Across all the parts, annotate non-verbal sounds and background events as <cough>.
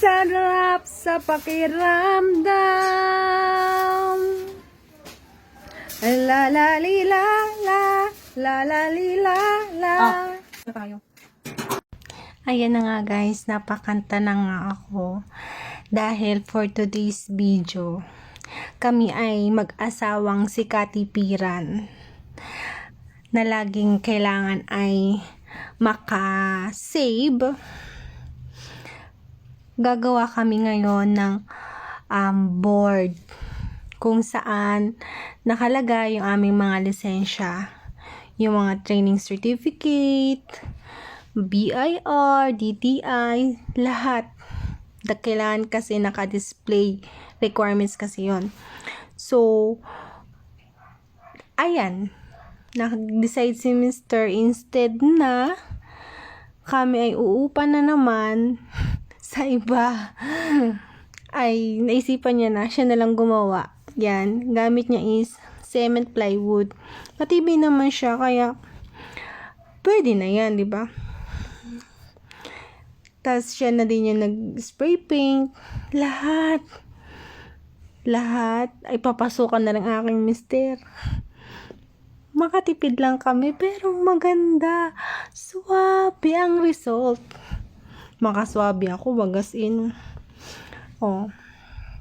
Sarap sa pakiramdam. La la li la la la la li la la. Ano tayo? Ayan na nga guys, napakanta na nga ako. Dahil for today's video, kami ay mag-asawang si Katipiran na laging kailangan ay maka-save. Gagawa kami ngayon ng um, board kung saan nakalagay yung aming mga lisensya, yung mga training certificate, BIR, DTI, lahat. Kailangan kasi naka-display requirements kasi yon. So, ayan. Nag-decide si Mr. instead na kami ay uupa na naman sa iba. ay naisipan niya na, siya na lang gumawa. Yan, gamit niya is cement plywood. Matibay naman siya, kaya pwede na yan, di ba? Tapos siya na din yung nag-spray paint. Lahat. Lahat. Ay papasukan na ng aking mister. Makatipid lang kami pero maganda. Swabe ang result. Makaswabe ako, wagas in. Oh,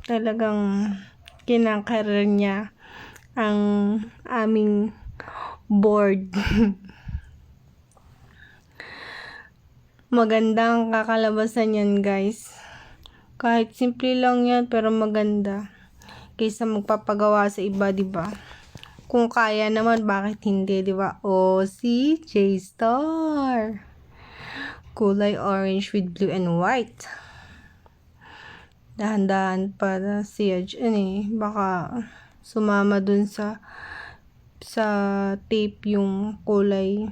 talagang kinakarar niya ang aming board. <laughs> Magandang kakalabasan yan, guys. Kahit simple lang yan, pero maganda. Kaysa magpapagawa sa iba, di ba? Kung kaya naman, bakit hindi, di ba? O, si J-Star. Kulay orange with blue and white. Dahan-dahan para siya dyan eh. Baka sumama dun sa sa tape yung kulay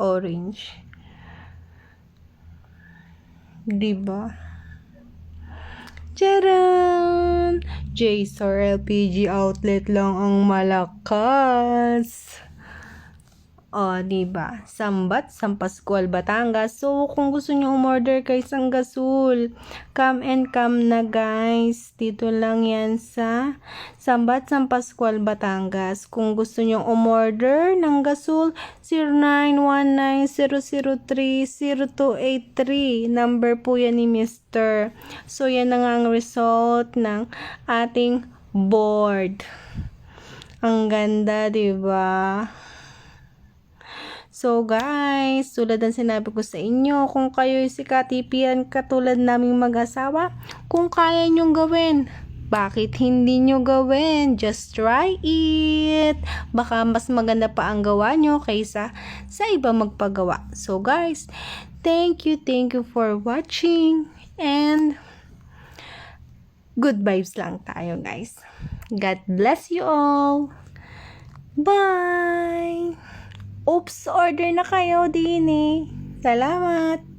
orange. Diba? Charan! JSOR LPG outlet lang ang malakas. O, diba? Sambat, Sampascual, Batangas. So, kung gusto nyo umorder kay Sanggasul, come and come na guys. Dito lang yan sa Sambat, Sampascual, Batangas. Kung gusto nyo umorder ng gasul, 0919-003-0283. Number po yan ni Mr. So, yan na nga ang result ng ating board. Ang ganda, diba? So guys, tulad ng sinabi ko sa inyo, kung kayo si katipian katulad naming mag-asawa, kung kaya nyong gawin, bakit hindi nyo gawin? Just try it. Baka mas maganda pa ang gawa nyo kaysa sa iba magpagawa. So guys, thank you, thank you for watching and good vibes lang tayo guys. God bless you all. Bye! Oops, order na kayo din eh. Salamat!